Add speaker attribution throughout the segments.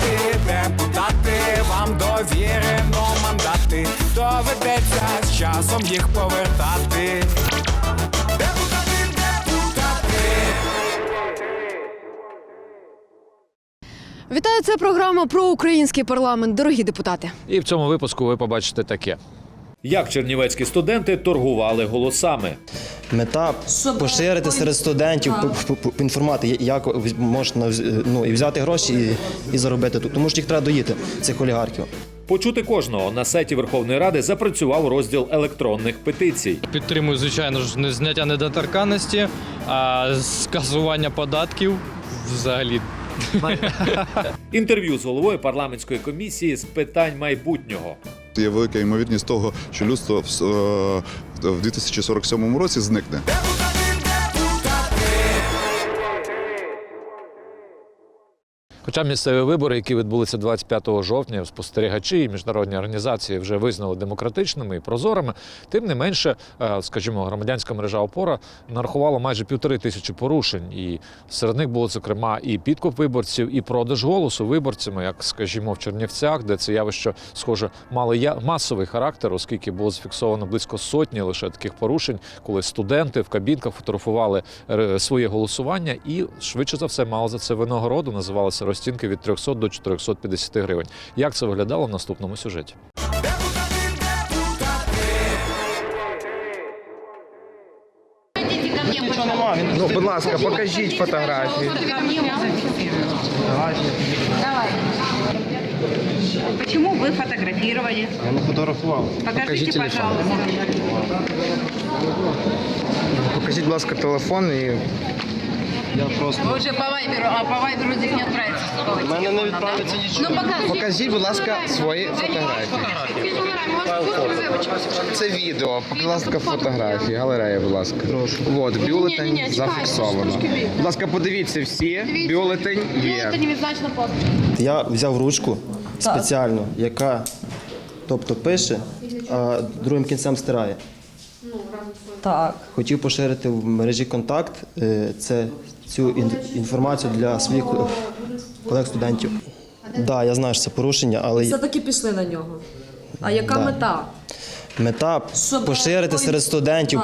Speaker 1: депутати, депутати, вам довірено мандати, доведеться з часом їх повертати. Депутати, депутати.
Speaker 2: Вітаю, це програма про український парламент. Дорогі депутати.
Speaker 3: І в цьому випуску ви побачите таке.
Speaker 4: Як чернівецькі студенти торгували голосами?
Speaker 5: Мета поширити серед студентів інформати, як можна ну, і взяти гроші і, і заробити тут. Тому що їх треба доїти, цих олігархів.
Speaker 4: Почути кожного на сайті Верховної Ради запрацював розділ електронних петицій.
Speaker 6: Підтримую, звичайно ж, не зняття недоторканності, а скасування податків взагалі.
Speaker 4: Інтерв'ю з головою парламентської комісії з питань майбутнього.
Speaker 7: Є велика ймовірність того, що людство в, е, в 2047 році зникне.
Speaker 3: Хоча місцеві вибори, які відбулися 25 жовтня, спостерігачі і міжнародні організації вже визнали демократичними і прозорими, тим не менше, е, скажімо, громадянська мережа опора нарахувала майже півтори тисячі порушень. І серед них було зокрема і підкуп виборців, і продаж голосу виборцями, як скажімо, в Чернівцях, де це явище схоже мало масовий характер, оскільки було зафіксовано близько сотні лише таких порушень, коли студенти в кабінках фотографували е, своє голосування і швидше за все мали за це винагороду. Називалися розцінки від 300 до 450 гривень. Як це виглядало в наступному сюжеті?
Speaker 8: Ну, будь ласка, покажіть фотографії.
Speaker 9: Почему вы фотографировали?
Speaker 5: Я не фотографував.
Speaker 9: Покажите, пожалуйста.
Speaker 8: Покажіть, будь ласка, телефон і
Speaker 5: Я просто
Speaker 9: Вы уже по Вайберу, а по Вайберу здесь не отправится.
Speaker 5: У мене не відправиться нічого.
Speaker 9: Ну,
Speaker 8: покажіть, будь ласка, свої фотографії. Це відео. Будь ласка, фотографії. Галерея, будь ласка. Прошу. От, бюлетень зафіксовано. Будь ласка, подивіться всі. Бюлетень є.
Speaker 5: Я взяв ручку спеціальну, яка тобто пише, а другим кінцем стирає.
Speaker 10: Так.
Speaker 5: Хотів поширити в мережі контакт е, це, цю ін- інформацію для своїх колег-студентів. Так, да, я знаю, що це порушення, але
Speaker 10: Все-таки пішли на нього. А яка
Speaker 5: Да.
Speaker 10: мета?
Speaker 5: Мета
Speaker 10: Щоб
Speaker 5: поширити серед студентів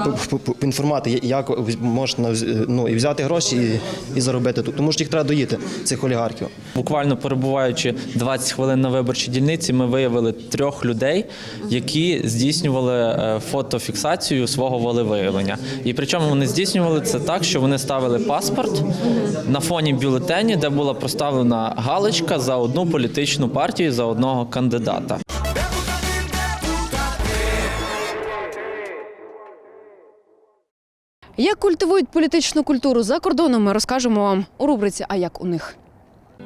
Speaker 5: інформати, як можна ну, і взяти гроші і, і заробити тут. Тому що їх треба доїти, цих олігархів.
Speaker 11: Буквально перебуваючи 20 хвилин на виборчій дільниці, ми виявили трьох людей, які здійснювали е, фотофіксацію свого волевиявлення. І причому вони здійснювали це так, що вони ставили паспорт на фоні бюлетені, де була проставлена галочка за одну політичну партію за одного кандидата.
Speaker 2: Як культивують політичну культуру за кордоном, ми розкажемо вам у рубриці А як у них.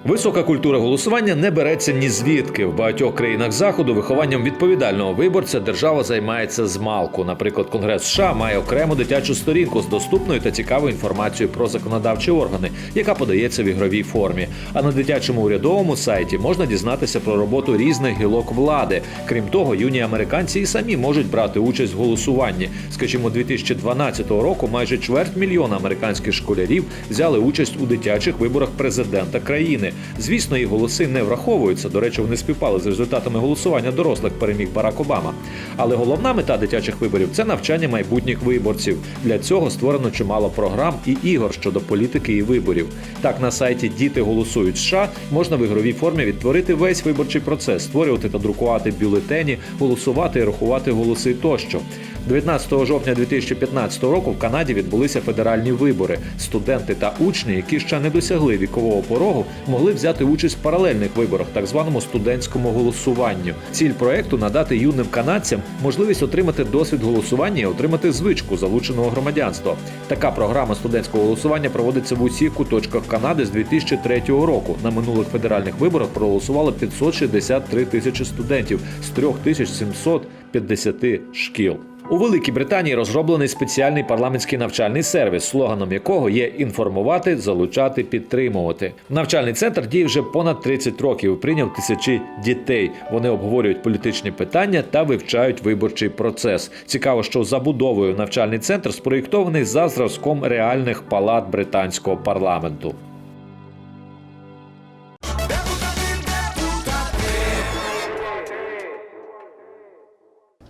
Speaker 4: Висока культура голосування не береться ні звідки. В багатьох країнах заходу вихованням відповідального виборця держава займається з малку. Наприклад, Конгрес США має окрему дитячу сторінку з доступною та цікавою інформацією про законодавчі органи, яка подається в ігровій формі. А на дитячому урядовому сайті можна дізнатися про роботу різних гілок влади. Крім того, юні американці і самі можуть брати участь в голосуванні. Скажімо, 2012 року майже чверть мільйона американських школярів взяли участь у дитячих виборах президента країни. Звісно, їх голоси не враховуються. До речі, вони співпали з результатами голосування дорослих переміг Барак Обама. Але головна мета дитячих виборів це навчання майбутніх виборців. Для цього створено чимало програм і ігор щодо політики і виборів. Так, на сайті Діти голосують США можна в ігровій формі відтворити весь виборчий процес, створювати та друкувати бюлетені, голосувати і рахувати голоси тощо. 19 жовтня 2015 року в Канаді відбулися федеральні вибори. Студенти та учні, які ще не досягли вікового порогу, могли взяти участь в паралельних виборах, так званому студентському голосуванню. Ціль проекту надати юним канадцям можливість отримати досвід голосування і отримати звичку залученого громадянства. Така програма студентського голосування проводиться в усіх куточках Канади з 2003 року. На минулих федеральних виборах проголосувало 563 тисячі студентів з 3750 шкіл. У Великій Британії розроблений спеціальний парламентський навчальний сервіс, слоганом якого є інформувати, залучати, підтримувати. Навчальний центр діє вже понад 30 років. Прийняв тисячі дітей. Вони обговорюють політичні питання та вивчають виборчий процес. Цікаво, що забудовою навчальний центр спроєктований за зразком реальних палат британського парламенту.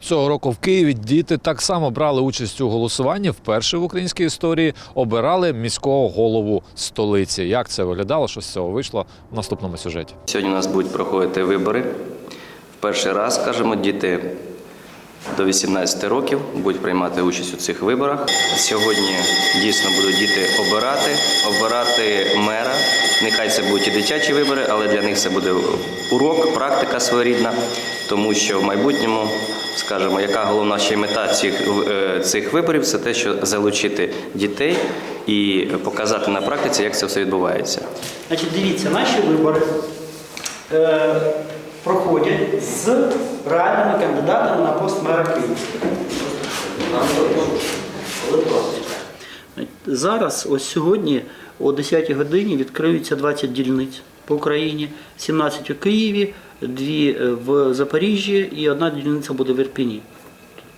Speaker 4: Цього року в Києві діти так само брали участь у голосуванні. Вперше в українській історії обирали міського голову столиці. Як це виглядало? Що з цього вийшло в наступному сюжеті?
Speaker 12: Сьогодні у нас будуть проходити вибори. В перший раз, скажімо, діти до 18 років будуть приймати участь у цих виборах. Сьогодні дійсно будуть діти обирати, обирати мера. Нехай це будуть і дитячі вибори, але для них це буде урок, практика своєрідна, тому що в майбутньому, скажімо, яка головна ще мета цих, е, цих виборів, це те, що залучити дітей і показати на практиці, як це все відбувається.
Speaker 13: Значить, дивіться, наші вибори е, проходять з реальними кандидатами на пост мера Києва. Зараз, ось сьогодні, о 10 годині відкриються 20 дільниць по Україні, 17 у Києві, 2 в Запоріжжі і одна дільниця буде в Ірпіні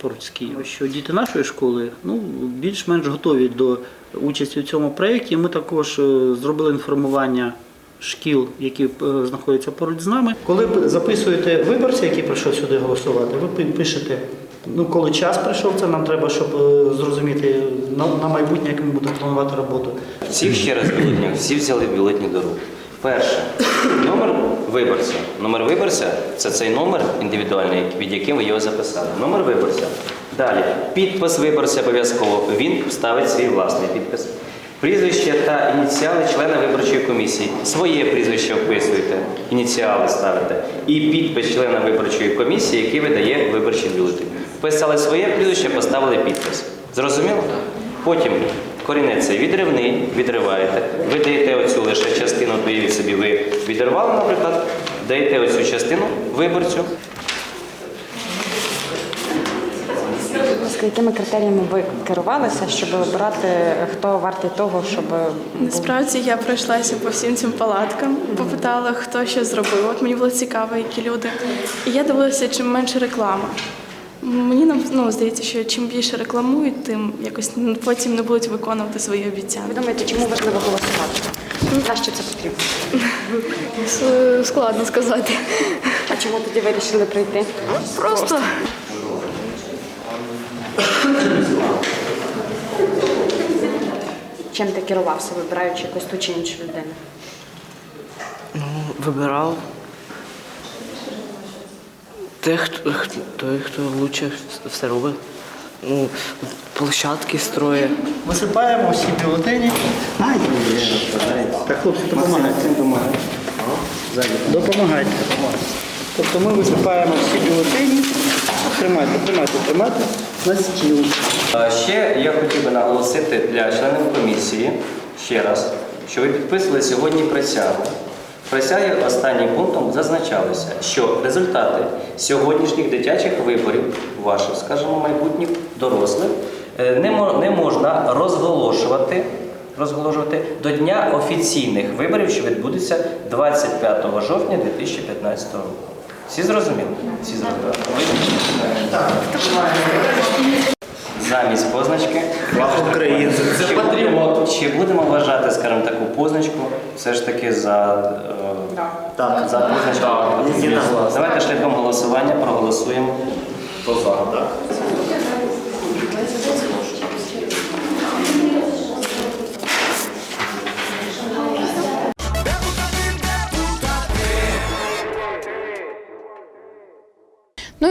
Speaker 13: поруч з Києвом. Що діти нашої школи ну, більш-менш готові до участі у цьому проєкті. Ми також е, зробили інформування шкіл, які е, знаходяться поруч з нами. Коли ви записуєте виборця, який прийшов сюди голосувати, ви пи- пишете. Ну, коли час прийшов, це нам треба, щоб е, зрозуміти на, на майбутнє, як ми будемо планувати роботу.
Speaker 12: Всіх ще раз бюлетнях, всі взяли бюлетні до рук. Перше, номер виборця. Номер виборця це цей номер індивідуальний, від яким ви його записали. Номер виборця. Далі, підпис виборця обов'язково. Він ставить свій власний підпис. Прізвище та ініціали члена виборчої комісії. Своє прізвище вписуєте, ініціали ставите. І підпис члена виборчої комісії, який видає виборчий бюлетень. Вписали своє прізвище, поставили підпис. Зрозуміло? Потім корінець цей відривний, відриваєте. Ви даєте оцю лише частину, то уявіть собі, ви відірвали, наприклад, даєте оцю частину виборцю.
Speaker 14: Якими критеріями ви керувалися, щоб обирати, хто вартий того, щоб
Speaker 15: Насправді я пройшлася по всім цим палаткам, попитала, хто що зробив. От мені було цікаво, які люди. І я дивилася, чим менше реклама. Мені нам ну, здається, що чим більше рекламують, тим якось потім не будуть виконувати свої обіцянки.
Speaker 14: ви думаєте, чому важливо голосувати? Що це потрібно?
Speaker 15: Складно сказати.
Speaker 14: А чому тоді вирішили прийти?
Speaker 15: Просто
Speaker 14: Чим ти керувався, вибираючи якусь ту чи іншу людину?
Speaker 13: Вибирав тих, хто, той, хто краще все робить. Ну, площадки строє. Висипаємо всі бюлетені. Так, хлопці, допомагайте. Допомагайте. Тобто ми висипаємо всі бюлетені. Тримайте, тримайте, тримайте на стіл.
Speaker 12: Ще я хотів би наголосити для членів комісії ще раз, що ви підписували сьогодні присягу. В присягі останнім пунктом зазначалося, що результати сьогоднішніх дитячих виборів, ваших, скажімо, майбутніх дорослих, е, не, мо- не можна розголошувати, розголошувати до дня офіційних виборів, що відбудуться 25 жовтня 2015 року. Всі зрозуміли? Всі зрозуміли. Замість позначки
Speaker 13: Українці.
Speaker 12: чи будемо, чи будемо вважати, скажімо, таку позначку все ж таки за, е,
Speaker 13: Так.
Speaker 12: за позначку? Давайте шляхом голосування проголосуємо. Хто за, так?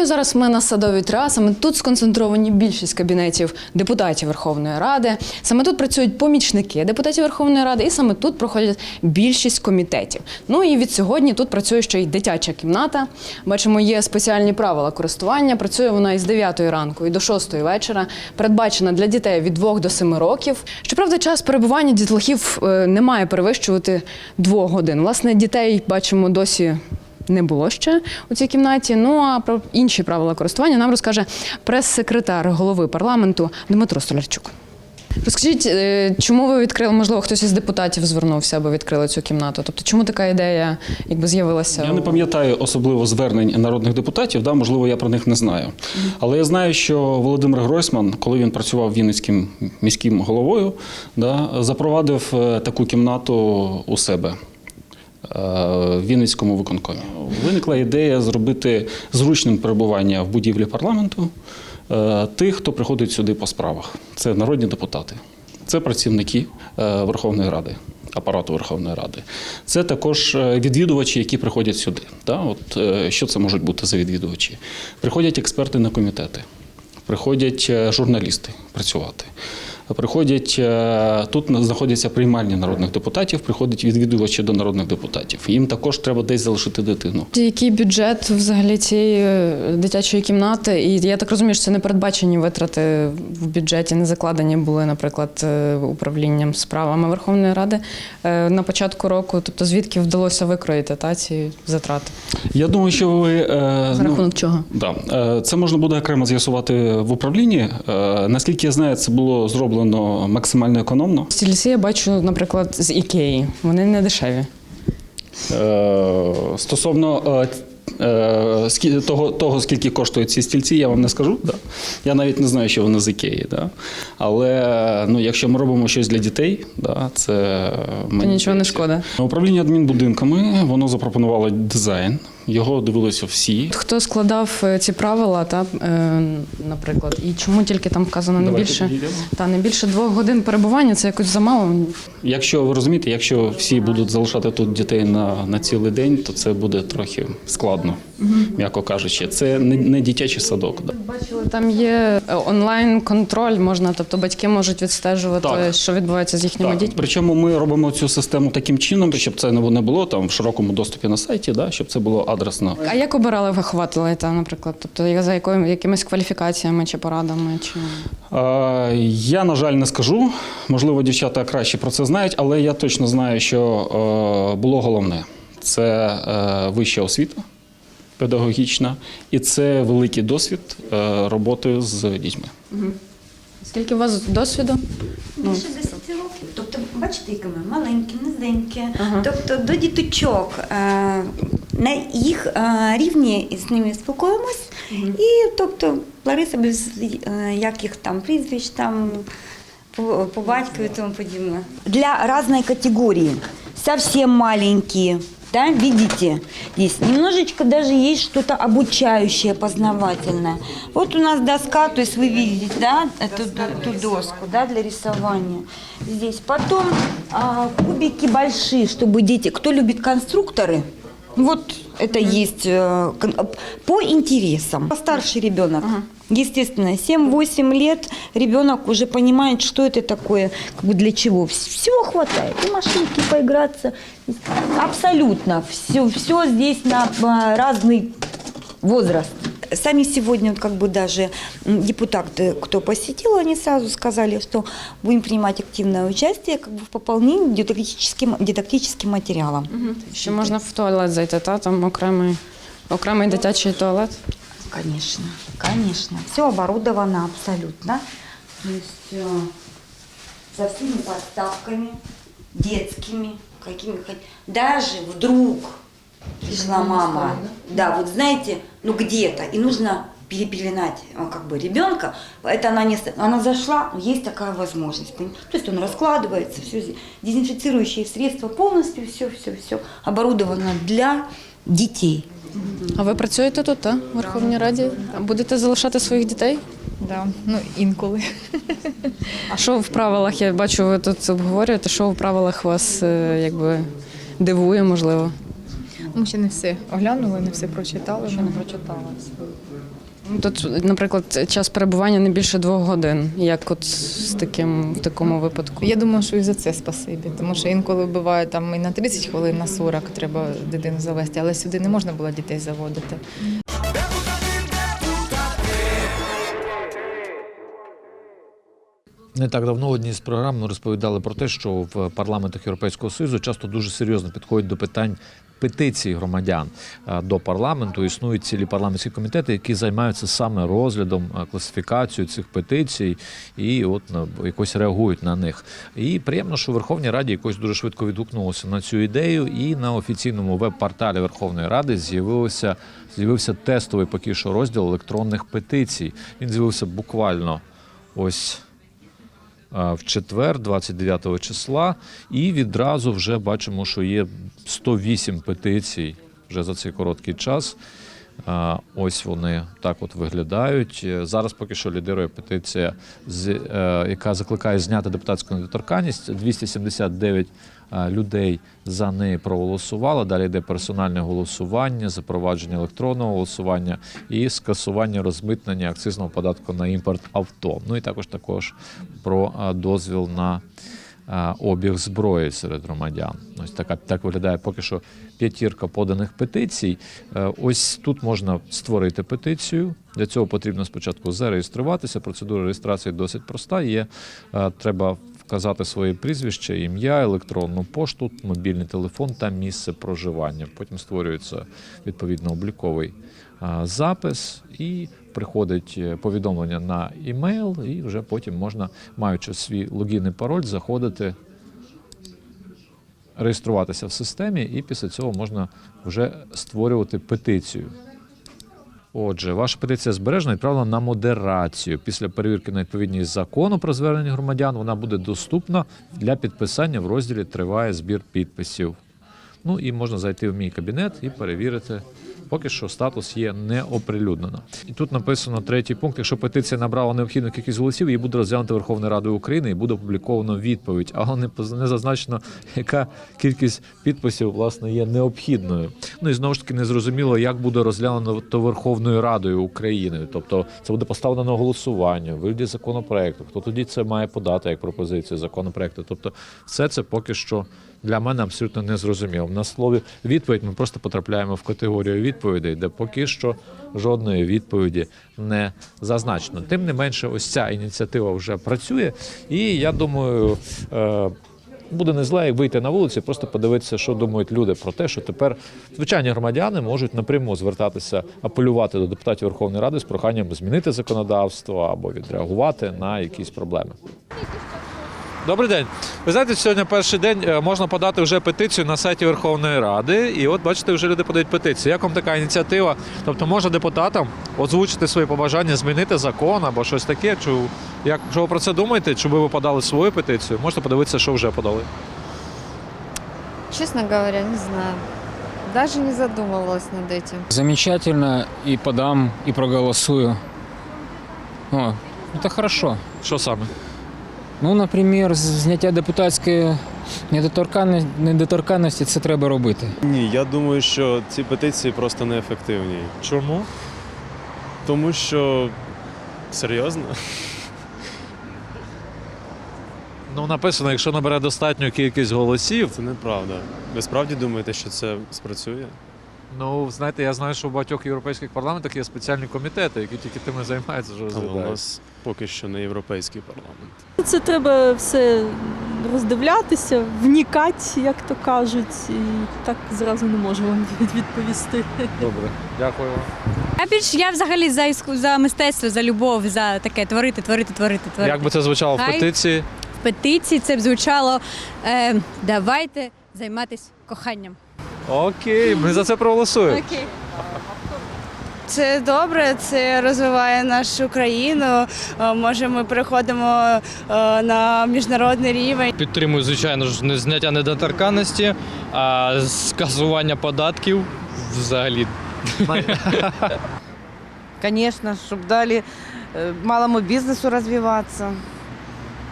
Speaker 2: Ну зараз ми на садовій ТРА. Саме тут сконцентровані більшість кабінетів депутатів Верховної Ради. Саме тут працюють помічники депутатів Верховної Ради, і саме тут проходять більшість комітетів. Ну і від сьогодні тут працює ще й дитяча кімната. Бачимо, є спеціальні правила користування. Працює вона із 9 ранку і до 6 вечора. Передбачена для дітей від 2 до 7 років. Щоправда, час перебування дітлахів е, не має перевищувати 2 годин. Власне, дітей бачимо досі не було ще у цій кімнаті. Ну а про інші правила користування нам розкаже прес-секретар голови парламенту Дмитро Столярчук. Розкажіть, е, чому ви відкрили? Можливо, хтось із депутатів звернувся або відкрили цю кімнату? Тобто, чому така ідея якби з'явилася?
Speaker 16: Я не пам'ятаю особливо звернень народних депутатів, да, можливо, я про них не знаю. Але я знаю, що Володимир Гройсман, коли він працював Вінницьким міським головою, да, запровадив е, таку кімнату у себе. В Вінницькому виконкомі. Виникла ідея зробити зручним перебування в будівлі парламенту е, тих, хто приходить сюди по справах. Це народні депутати, це працівники е, Верховної Ради. Апарату Верховної Ради, це також е, відвідувачі, які приходять сюди. Да? От, е, що це можуть бути за відвідувачі? Приходять експерти на комітети, приходять е, журналісти працювати. Приходять е, тут знаходяться приймальні народних депутатів, приходять відвідувачі до народних депутатів. Їм також треба десь залишити дитину.
Speaker 2: Який бюджет взагалі цієї е, дитячої кімнати? І я так розумію, що це не передбачені витрати в бюджеті, не закладені були, наприклад, е, управлінням справами Верховної Ради на початку року. Тобто, звідки вдалося викроїти та ці затрати?
Speaker 16: Я думаю, що ви
Speaker 2: За рахунок чого?
Speaker 16: Да. Це можна буде окремо з'ясувати в управлінні. Наскільки я знаю, це було зроблено максимально економно.
Speaker 2: Стільці я бачу, наприклад, з Ікеї. Вони не дешеві.
Speaker 16: Е, Стосовно е, е, того, того, скільки коштують ці стільці, я вам не скажу. Да? Я навіть не знаю, що вони з Ікеї. Да? Але ну, якщо ми робимо щось для дітей, да, це
Speaker 2: То
Speaker 16: мені
Speaker 2: нічого не шкода.
Speaker 16: Управління адмінбудинками воно запропонувало дизайн. Його дивилися всі.
Speaker 2: Хто складав е, ці правила, та е, наприклад, і чому тільки там вказано не
Speaker 16: Давайте
Speaker 2: більше
Speaker 16: підійдемо.
Speaker 2: та не більше двох годин перебування? Це якось замало.
Speaker 16: Якщо ви розумієте, якщо всі будуть залишати тут дітей на, на цілий день, то це буде трохи складно, м'яко кажучи. Це не, не дитячий садок.
Speaker 2: Бачили, там є е, онлайн-контроль, можна, тобто батьки можуть відстежувати,
Speaker 16: Так.
Speaker 2: що відбувається з їхніми
Speaker 16: Так,
Speaker 2: дітьми.
Speaker 16: причому ми робимо цю систему таким чином, щоб це не було там в широкому доступі на сайті, да, щоб це було адресно.
Speaker 2: А як обирали вихователей, та, наприклад? Тобто я за якою якимись кваліфікаціями чи порадами? Чи
Speaker 16: Е, Я, на жаль, не скажу. Можливо, дівчата краще про це знають, але я точно знаю, що е, було головне це е, вища освіта педагогічна, і це великий досвід е, роботи з дітьми.
Speaker 2: скільки у вас досвіду? Ну,
Speaker 17: Більше 10 років. Тобто, бачите, які ми маленькі, низенькі. Тобто до діточок е, на їх е, рівні з ними спілкуємось. І тобто Лариса без яких там прізвищ, там по, по батькові тому подібне. Для разной категории. Совсем маленькие. Да, видите, здесь немножечко даже есть что-то обучающее, познавательное. Вот у нас доска, то есть вы видите, да, эту, эту доску, да, для рисования. Здесь потом а, кубики большие, чтобы дети, кто любит конструкторы, вот это есть э, по интересам. Старший ребенок, естественно, 7-8 лет ребенок уже понимает, что это такое, как бы для чего. Вс- Всего хватает. И машинки поиграться. Абсолютно. Все, все здесь на разный возраст. Сами сегодня вот как бы даже депутаты, кто посетил, они сразу сказали, что будем принимать активное участие как бы в пополнении дидактическим, дидактическим материалом.
Speaker 2: Ще можна в туалет зайти, та там окремий, окремий дитячий туалет.
Speaker 17: Конечно, конечно. Все оборудовано абсолютно. То есть э, со всеми подставками, детскими, какими хоть. Даже вдруг пришла мама, да, вот знаете, ну где-то, и нужно перепеленать э, как бы ребенка, это она не, ст- она зашла, есть такая возможность, поним- то есть он раскладывается, все дезинфицирующие средства полностью, все, все, все оборудовано для детей.
Speaker 2: А ви працюєте тут, та, в Верховній Раді? Будете залишати своїх дітей?
Speaker 18: Да, ну інколи.
Speaker 2: А що в правилах? Я бачу, ви тут обговорюєте, що в правилах вас е, якби дивує, можливо.
Speaker 18: Ми ще не все оглянули, не все прочитали. Ще не прочитала.
Speaker 2: Ну, Тут, наприклад, час перебування не більше двох годин. Як от з таким в такому випадку?
Speaker 18: Я думаю, що і за це спасибі, тому що інколи буває там і на 30 хвилин, на 40 треба дитину завести, але сюди не можна було дітей заводити.
Speaker 4: Не так давно в одній з програм ми розповідали про те, що в парламентах Європейського Союзу часто дуже серйозно підходять до питань петицій громадян е, до парламенту. Існують цілі парламентські комітети, які займаються саме розглядом, е, класифікацією цих петицій і от якось реагують на них. І приємно, що Верховній Раді якось дуже швидко відгукнулося на цю ідею, і на офіційному веб-порталі Верховної Ради з'явилося з'явився тестовий поки що розділ електронних петицій. Він з'явився буквально ось в четвер, 29 числа, і відразу вже бачимо, що є 108 петицій вже за цей короткий час. Ось вони так от виглядають. Е, Зараз поки що лідирує петиція, е, яка закликає зняти депутатську недоторканність. 279 е, людей за неї проголосувало. Далі йде персональне голосування, запровадження електронного голосування і скасування розмитнення акцизного податку на імпорт авто. Ну і також також про дозвіл на обіг зброї серед громадян. Ось така так виглядає поки що п'ятірка поданих петицій. Е, Ось тут можна створити петицію. Для цього потрібно спочатку зареєструватися. Процедура реєстрації досить проста. Є е, треба вказати своє прізвище, ім'я, електронну пошту, мобільний телефон та місце проживання. Потім створюється відповідно обліковий запис і приходить е, повідомлення на імейл, і вже потім можна, маючи свій логін і пароль, заходити реєструватися в системі, і після цього можна вже створювати петицію. Отже, ваша петиція збережена і відправлена на модерацію. Після перевірки на відповідність закону про звернення громадян вона буде доступна для підписання в розділі Триває збір підписів. Ну і можна зайти в мій кабінет і перевірити. Поки що статус є не оприлюднено. І тут написано третій пункт. Якщо петиція набрала необхідну кількість голосів, її буде розглянути Верховною Радою України і буде опубліковано відповідь. Але не не зазначено, яка кількість підписів власне є необхідною. Ну і знову ж таки незрозуміло, як буде розглянено то Верховною Радою України. Тобто це буде поставлено на голосування, вигляді законопроекту. Хто тоді це має подати як пропозицію законопроекту? Тобто, все це поки що для мене абсолютно не зрозуміло. На слові відповідь ми просто потрапляємо в категорію відповідей, де поки що жодної відповіді не зазначено. Тим не менше, ось ця ініціатива вже працює, і я думаю. Е- Буде не зле, як вийти на вулицю, просто подивитися, що думають люди про те, що тепер звичайні громадяни можуть напряму звертатися, апелювати до депутатів Верховної Ради з проханням змінити законодавство або відреагувати на якісь проблеми. Добрий день. Ви знаєте, сьогодні перший день е, можна подати вже петицію на сайті Верховної Ради. І от бачите, вже люди подають петицію. Як вам така ініціатива? Тобто можна депутатам озвучити свої побажання, змінити закон або щось таке. Чи як що ви про це думаєте? Чи ви подали свою петицію? Можете подивитися, що вже подали.
Speaker 19: Честно говоря, не знаю. Даже не задумывалась над этим.
Speaker 20: Замечательно, и подам, и проголосую. О, это хорошо.
Speaker 4: Що саме?
Speaker 20: Ну, наприклад, зняття депутатської недоторканності, недоторканності це треба робити.
Speaker 21: Ні, я думаю, що ці петиції просто неефективні.
Speaker 4: Чому?
Speaker 21: Тому що серйозно?
Speaker 4: Ну написано, якщо набере достатню кількість голосів.
Speaker 21: Це неправда. Ви справді думаєте, що це спрацює?
Speaker 4: Ну, знаєте, я знаю, що в багатьох європейських парламентах є спеціальні комітети, які тільки тим займаються, що
Speaker 21: Але у
Speaker 4: розглядають.
Speaker 21: Поки що не європейський парламент.
Speaker 22: Це треба все роздивлятися, внікати, як то кажуть, і так зразу не можу вам відповісти.
Speaker 4: Добре, дякую вам.
Speaker 23: А більш я взагалі за іску- за мистецтво, за любов, за таке творити, творити, творити, творити.
Speaker 4: Як би це звучало в
Speaker 23: Хай
Speaker 4: петиції?
Speaker 23: В петиції це б звучало е, давайте займатися коханням.
Speaker 4: Окей, ми за це проголосуємо.
Speaker 23: Окей.
Speaker 24: Це добре, це розвиває нашу країну. Е, Може, ми переходимо е, на міжнародний рівень.
Speaker 6: Підтримую, звичайно ж, не зняття недоторканності, а скасування податків взагалі.
Speaker 25: Конечно, чтобы дали э, малому бизнесу развиваться.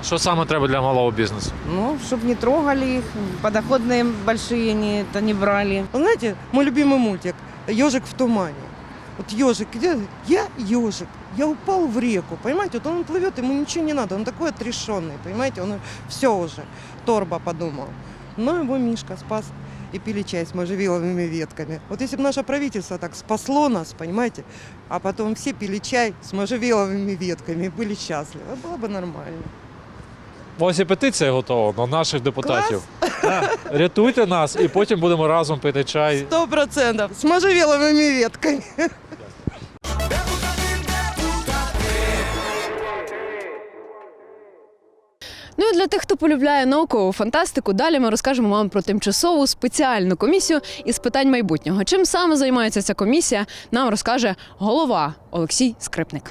Speaker 4: Що саме треба для малого бізнесу?
Speaker 25: Ну, чтобы не трогали их, подоходные большие не, это не брали.
Speaker 26: Вы знаете, мой любимый мультик «Ежик в тумане». Вот ежик, где? Я ежик. Я упал в реку, понимаете? Вот он плывет, ему ничего не надо, он такой отрешенный, понимаете? Он все уже, торба подумал. Но его Мишка спас и пили чай с можжевеловыми ветками. Вот если бы наше правительство так спасло нас, понимаете, а потом все пили чай с можжевеловыми ветками и были счастливы, было бы нормально.
Speaker 4: Ось і петиція готова на наших депутатів. Так. Рятуйте нас, і потім будемо разом пити чай.
Speaker 26: Сто процентов. С можжевеловыми ветками.
Speaker 2: Ну і для тих, хто полюбляє наукову фантастику, далі ми розкажемо вам про тимчасову спеціальну комісію із питань майбутнього. Чим саме займається ця комісія, нам розкаже голова Олексій Скрипник.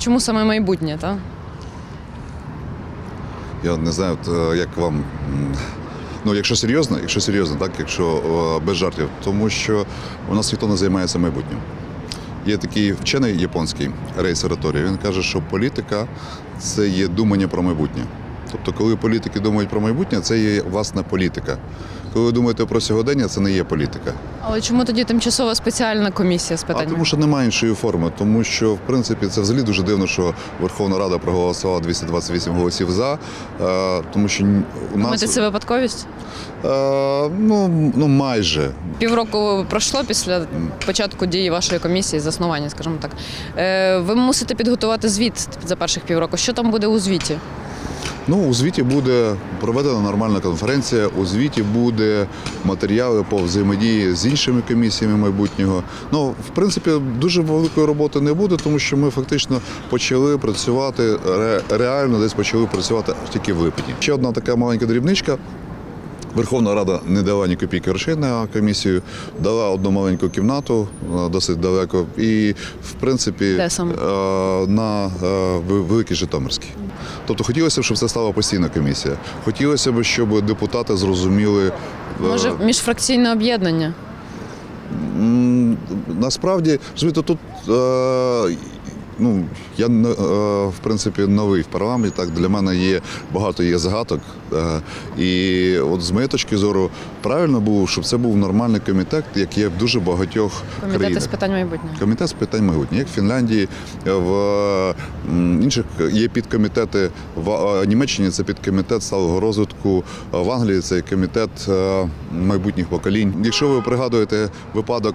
Speaker 2: Чому саме майбутнє, так?
Speaker 7: Я не знаю, е, як вам. Ну, якщо серйозно, якщо серйозно, так, якщо без жартів, тому що у нас ніхто не займається майбутнім. Є такий вчений японський Рей Сараторі, він каже, що політика це є думання про майбутнє. Тобто, коли політики думають про майбутнє, це є власна політика. Коли ви думаєте про сьогодення, це не є політика.
Speaker 2: Але чому тоді тимчасова спеціальна комісія з
Speaker 7: А
Speaker 2: питань?
Speaker 7: тому що немає іншої форми, тому що в принципі це взагалі дуже дивно, що Верховна Рада проголосувала 228 голосів за, е, тому що у
Speaker 2: Думаєте, це випадковість?
Speaker 7: е, ну, ну майже.
Speaker 2: Півроку пройшло після початку дії вашої комісії, заснування, скажімо так. Е, Ви мусите підготувати звіт за перших півроку. Що там буде у звіті?
Speaker 7: Ну, у звіті буде проведена нормальна конференція. У звіті буде матеріали по взаємодії з іншими комісіями майбутнього. Ну, в принципі, дуже великої роботи не буде, тому що ми фактично почали працювати ре- реально, десь почали працювати тільки в липні. Ще одна така маленька дрібничка. Верховна Рада не дала ні копійки грошей на комісію, дала одну маленьку кімнату е, досить далеко, і в принципі
Speaker 2: Де саме?
Speaker 7: е, на е, Великій Житомирській. Тобто хотілося б, щоб це стала постійна комісія. Хотілося б, щоб депутати зрозуміли.
Speaker 2: Може, міжфракційне об'єднання?
Speaker 7: Насправді, розумієте, тут ну, я е, в принципі новий в парламенті. Так для мене є багато є загадок. Е, і от з моєї точки зору, правильно було, щоб це був нормальний комітет, як є в дуже багатьох
Speaker 2: Комітети
Speaker 7: країнах.
Speaker 2: з питань майбутнього.
Speaker 7: Комітет з питань майбутнього, як в Фінляндії, в інших є підкомітети в е, Німеччині. Це підкомітет сталого розвитку. В Англії це комітет майбутніх поколінь. Якщо ви пригадуєте випадок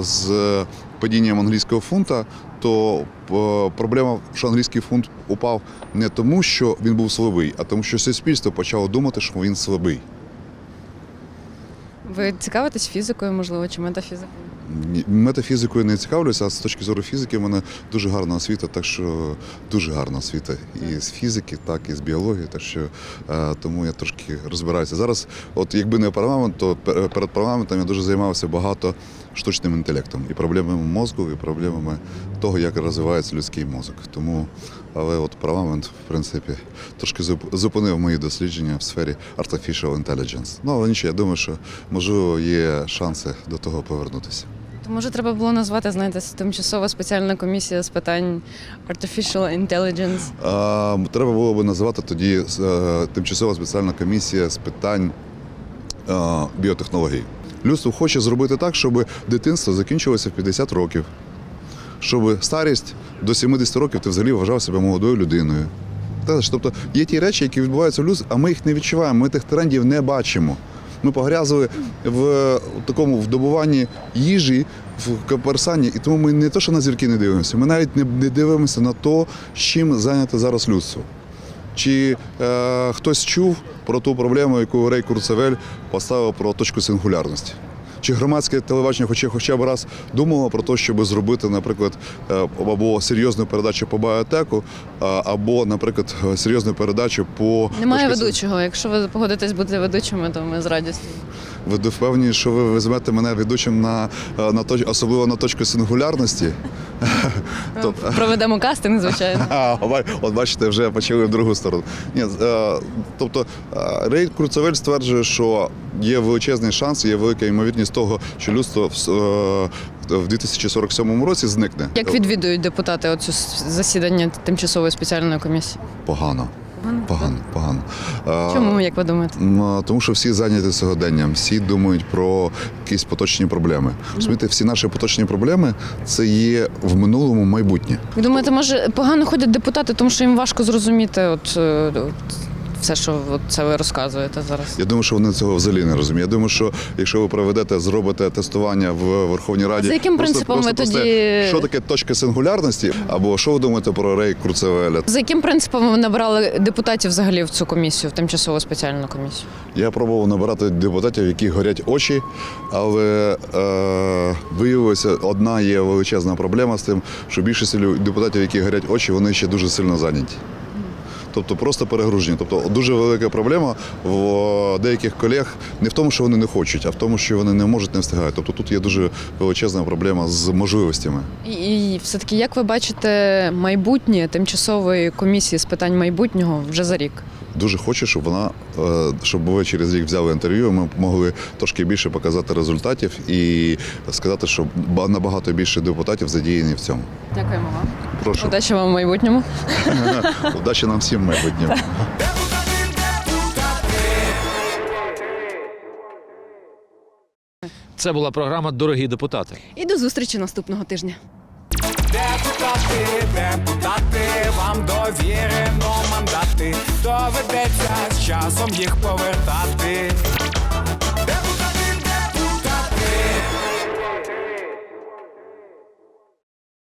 Speaker 7: з падінням англійського фунта, то е, проблема, що англійський фунт упав не тому, що він був слабий, а тому, що суспільство почало думати, що він слабий.
Speaker 2: Ви цікавитесь фізикою, можливо, чи метафізикою?
Speaker 7: Метафізикою не цікавлюся, а з точки зору фізики в мене дуже гарна освіта, так що дуже гарна освіта і з фізики, так і з біології. Так що е, тому я трошки розбираюся. Зараз, от якби не парламент, то перед парламентом я дуже займався багато штучним інтелектом і проблемами мозку, і проблемами того, як розвивається людський мозок. Тому, але от парламент, в принципі, трошки зупинив мої дослідження в сфері artificial intelligence. Ну але нічого, я думаю, що можливо є шанси до того повернутися.
Speaker 2: То може треба було назвати, знаєте, тимчасова спеціальна комісія з питань artificial intelligence.
Speaker 7: А, Треба було би називати тоді е, тимчасова спеціальна комісія з питань е, біотехнологій. Людство хоче зробити так, щоб дитинство закінчилося в 50 років, щоб старість до 70 років ти взагалі вважав себе молодою людиною. Тобто є ті речі, які відбуваються в людстві, а ми їх не відчуваємо, ми тих трендів не бачимо. Ми погрязли в такому вдобуванні їжі, в каперсанні, і тому ми не то, що на зірки не дивимося, ми навіть не, дивимося на з чим зайняте зараз людство. Чи е, хтось чув про ту проблему, яку Рей Курцевель поставив про точку сингулярності? Чи громадське телебачення хоча, хоча б раз думало про те, щоб зробити, наприклад, е, або серйозну передачу по біотеку, або, наприклад, серйозну передачу по
Speaker 2: Немає ведучого. Якщо ви погодитесь бути ведучими, то ми з радістю.
Speaker 7: Ви впевнені, що ви візьмете мене ведучим на, е, на точ, особливо на точку сингулярності?
Speaker 2: Проведемо кастинг, звичайно.
Speaker 7: От бачите, вже почали в другу сторону. Ні, е, тобто Рейд Круцевель стверджує, що є величезний шанс, є велика ймовірність того, що людство в, с- е, в 2047 році зникне.
Speaker 2: Як відвідують депутати оцю засідання тимчасової спеціальної комісії?
Speaker 7: Погано. Погано, погано. Е,
Speaker 2: Чому, як ви думаєте?
Speaker 7: Тому що всі зайняті сьогоденням, всі думають про якісь поточні проблеми. Розумієте, всі наші поточні проблеми це є в минулому майбутнє.
Speaker 2: Ви думаєте, може погано ходять депутати, тому що їм важко зрозуміти е, от все, що це ви розказуєте зараз?
Speaker 7: Я думаю, що вони цього взагалі не розуміють. Я думаю, що якщо ви проведете, зробите тестування в Верховній Раді,
Speaker 2: за яким принципом ви
Speaker 7: просто,
Speaker 2: тоді-
Speaker 7: що таке точка сингулярності, або що ви думаєте про Рей Курцевеля?
Speaker 2: За яким принципом ви набрали депутатів взагалі в цю комісію, в тимчасову спеціальну комісію?
Speaker 7: Я пробував набирати депутатів, які горять очі, але е, виявилося, одна є величезна проблема з тим, що більшість депутатів, які горять очі, вони ще дуже сильно зайняті. Тобто просто перегружені. Тобто дуже велика проблема в деяких колег не в тому, що вони не хочуть, а в тому, що вони не можуть, не встигають. Тобто тут є дуже величезна проблема з можливостями.
Speaker 2: І, і все-таки, як ви бачите майбутнє тимчасової комісії з питань майбутнього вже за рік?
Speaker 7: Дуже хочу, щоб вона е, щоб ви через рік взяли інтерв'ю. Ми могли трошки більше показати результатів і сказати, що набагато більше депутатів задіяні в цьому.
Speaker 2: Дякуємо вам.
Speaker 7: Прошу
Speaker 2: Удачі вам в майбутньому.
Speaker 7: удачі нам всім в майбутньому.
Speaker 4: Це була програма Дорогі депутати.
Speaker 2: І до зустрічі наступного тижня.
Speaker 1: Депутати, депутати, вам довірено мандати. Доведеться з часом їх повертати.